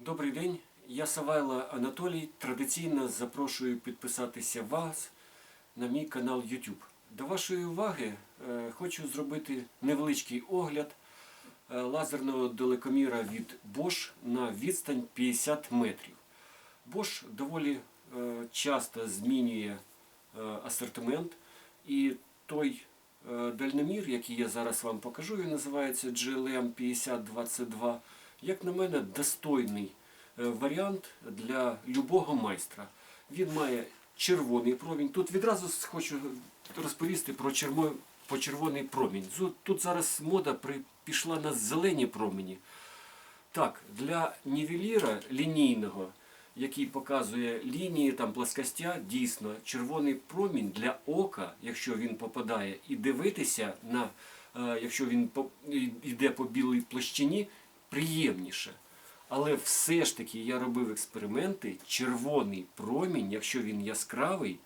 Добрий день, я Савайло Анатолій. Традиційно запрошую підписатися вас на мій канал YouTube. До вашої уваги е, хочу зробити невеличкий огляд е, лазерного далекоміра від Bosch на відстань 50 метрів. Bosch доволі е, часто змінює асортимент і той дальномір, який я зараз вам покажу, він називається GLM 5022. Як на мене, достойний е, варіант для любого майстра. Він має червоний промінь. Тут відразу хочу розповісти про чермо- про червоний промінь. Тут зараз мода пішла на зелені промені. Так, для нівеліра лінійного, який показує лінії там плоскостя, дійсно червоний промінь для ока, якщо він попадає, і дивитися на, е, якщо він йде по білій площині, приємніше. Але все ж таки я робив експерименти, червоний промінь, якщо він яскравий,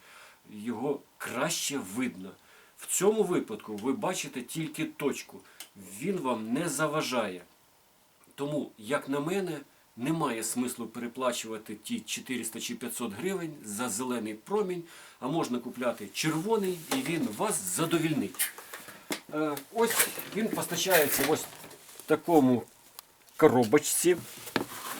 його краще видно. В цьому випадку ви бачите тільки точку. Він вам не заважає. Тому, як на мене, немає смислу переплачувати ті 400 чи 500 гривень за зелений промінь, а можна купляти червоний і він вас задовільнить. Е, ось він постачається ось в такому коробочці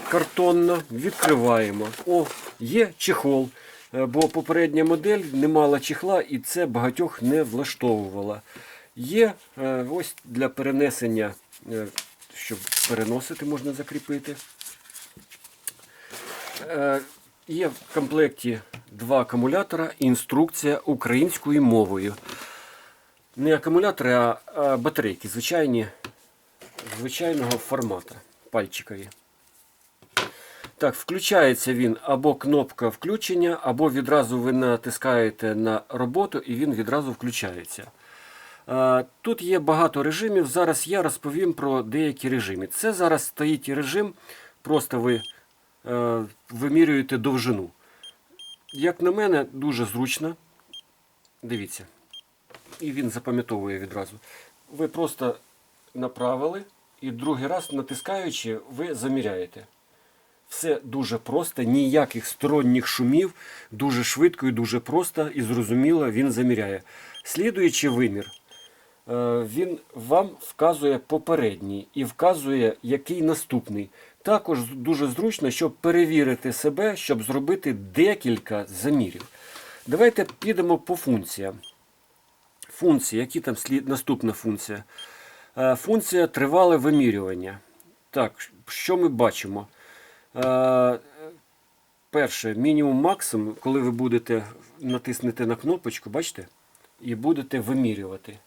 картонно. Відкриваємо. О, є чехол. Е, Бо попередня модель не мала чехла і це багатьох не влаштовувало. Є е, ось для перенесення, е, щоб переносити, можна закріпити. Є в комплекті два акумулятора, інструкція українською мовою. Не акумулятори, а батарейки, звичайні, звичайного формату, пальчикові. Так, включається він або кнопка включення, або відразу ви натискаєте на роботу і він відразу включається. Тут є багато режимів. Зараз я розповім про деякі режими. Це зараз стоїть режим, просто ви е, вимірюєте довжину. Як на мене, дуже зручно. Дивіться. І він запам'ятовує відразу. Ви просто направили і другий раз натискаючи, ви заміряєте. Все дуже просто, ніяких сторонніх шумів, дуже швидко і дуже просто і зрозуміло він заміряє. Слідуючий вимір, е, він вам вказує попередній і вказує, який наступний. Також дуже зручно, щоб перевірити себе, щоб зробити декілька замірів. Давайте підемо по функціям. Функції, які там слід... наступна функція? Е, Функція тривале вимірювання. Так, що ми бачимо? Е, Перше, мінімум максимум, коли ви будете натиснете на кнопочку, бачите, і будете вимірювати.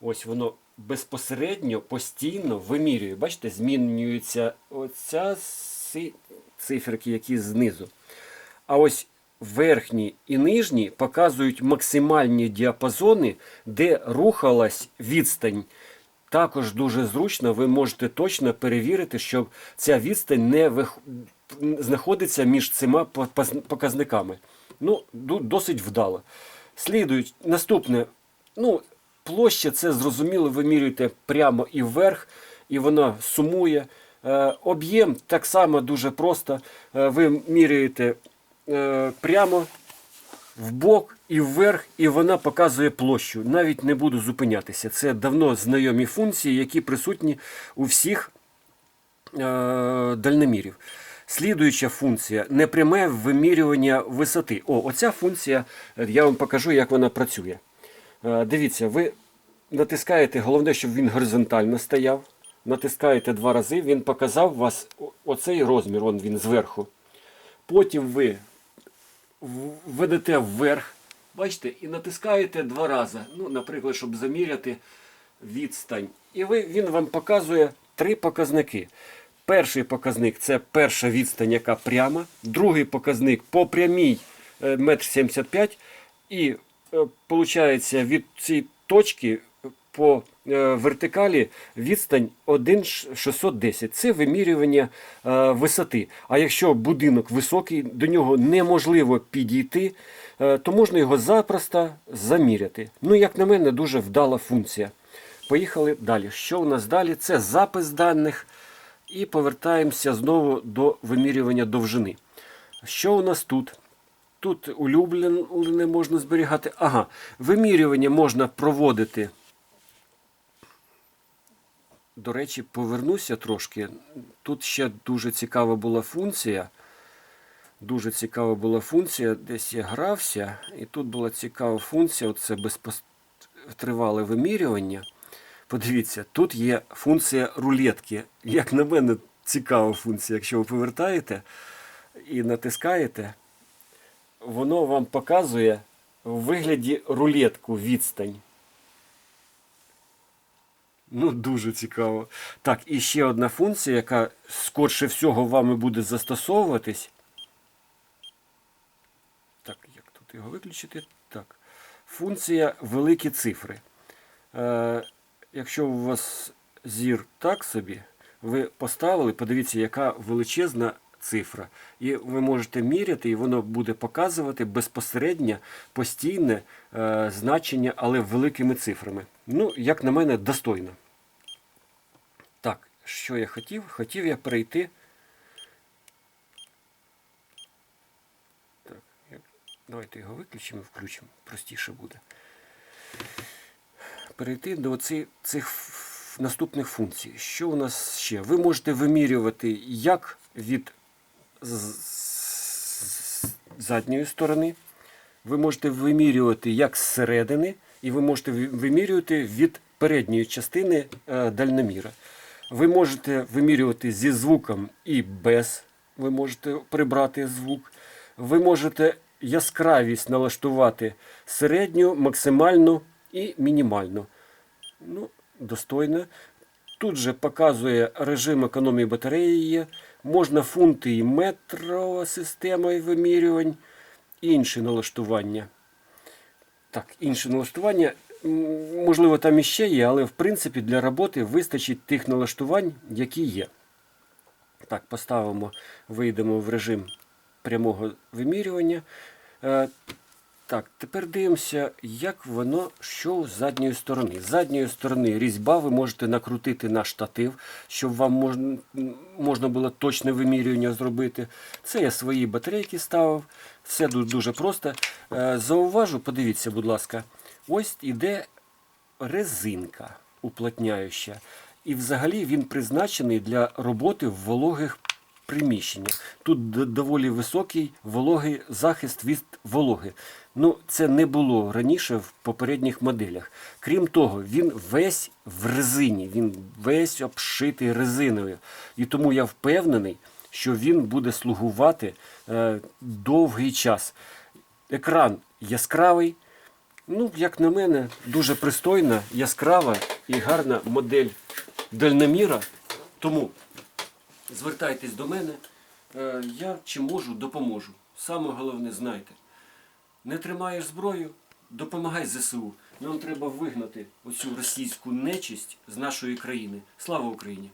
Ось воно безпосередньо, постійно вимірює. Бачите, змінюються оця циферки, які знизу. А ось верхні і нижні показують максимальні діапазони, де рухалась відстань. Також дуже зручно, ви можете точно перевірити, що ця відстань не вих... знаходиться між цими показниками. Ну, досить вдало. Слідують наступне. Ну, площа це зрозуміло, ви мірюєте прямо і вверх, і вона сумує. Е, об'єм так само дуже просто. Е, ви міряєте е, прямо в бок і вверх, і вона показує площу. Навіть не буду зупинятися. Це давно знайомі функції, які присутні у всіх е, дальномірів. Слідуюча функція непряме вимірювання висоти. О, оця функція, е, я вам покажу, як вона працює. Е, дивіться, ви натискаєте, головне, щоб він горизонтально стояв. Натискаєте два рази, він показав вас оцей розмір, он він зверху. Потім ви ведете вверх, бачите, і натискаєте два рази. Ну, наприклад, щоб заміряти відстань. І ви, він вам показує три показники. Перший показник це перша відстань, яка пряма. Другий показник по прямій е, метр 75 І виходить, від цієї точки по е, вертикалі відстань 1,610. Це вимірювання е, висоти. А якщо будинок високий, до нього неможливо підійти, е, то можна його запросто заміряти. Ну, як на мене, дуже вдала функція. Поїхали далі. Що у нас далі? Це запис даних І повертаємося знову до вимірювання довжини. Що у нас тут? Тут улюблене можна зберігати. Ага, вимірювання можна проводити. До речі, повернуся трошки. Тут ще дуже цікава була функція. Дуже цікава була функція. Десь я грався, і тут була цікава функція. Оце безпостривале вимірювання. Подивіться, тут є функція рулетки. Як на мене, цікава функція. Якщо ви повертаєте і натискаєте, воно вам показує в вигляді рулетку відстань. Ну, дуже цікаво. Так, і ще одна функція, яка скорше всього вами буде застосовуватись. Так, як тут його виключити? Так. Функція великі цифри. Е, якщо у вас зір так собі, ви поставили, подивіться, яка величезна цифра. І ви можете міряти, і воно буде показувати безпосередньо постійне е, значення, але великими цифрами. Ну, як на мене, достойно. Що я хотів? Хотів я перейти. Так, давайте його виключимо і включимо. Простіше буде. Перейти до ці, цих наступних функцій. Що у нас ще? Ви можете вимірювати як від задньої сторони, ви можете вимірювати як зсередини, і ви можете вимірювати від передньої частини е, дальноміра. Ви можете вимірювати зі звуком і без. Ви можете прибрати звук. Ви можете яскравість налаштувати середню, максимальну і мінімальну. Ну, достойно. Тут же показує режим економії батареї. Можна фунти і метрова система і вимірювань, інші налаштування. Так, інше налаштування. Можливо, там іще є, але в принципі для роботи вистачить тих налаштувань, які є. Так, поставимо, вийдемо в режим прямого вимірювання. Е, так, тепер дивимося, як воно що з задньої сторони. З задньої сторони різьба ви можете накрутити на штатив, щоб вам можна, можна було точне вимірювання зробити. Це я свої батарейки ставив. Все дуже просто. Е, Зауважу, подивіться, будь ласка, ось іде резинка уплотняюча. І взагалі він призначений для роботи в вологих приміщеннях. Тут доволі високий вологий захист від вологи. Ну, це не було раніше в попередніх моделях. Крім того, він весь в резині, він весь обшитий резиною. І тому я впевнений, що він буде слугувати е, довгий час. Екран яскравий. Ну, як на мене, дуже пристойна, яскрава і гарна модель дальноміра. Тому звертайтесь до мене. Е, Я чи можу, допоможу. Саме головне, знайте. Не тримаєш зброю, допомагай ЗСУ. Нам треба вигнати оцю російську нечисть з нашої країни. Слава Україні!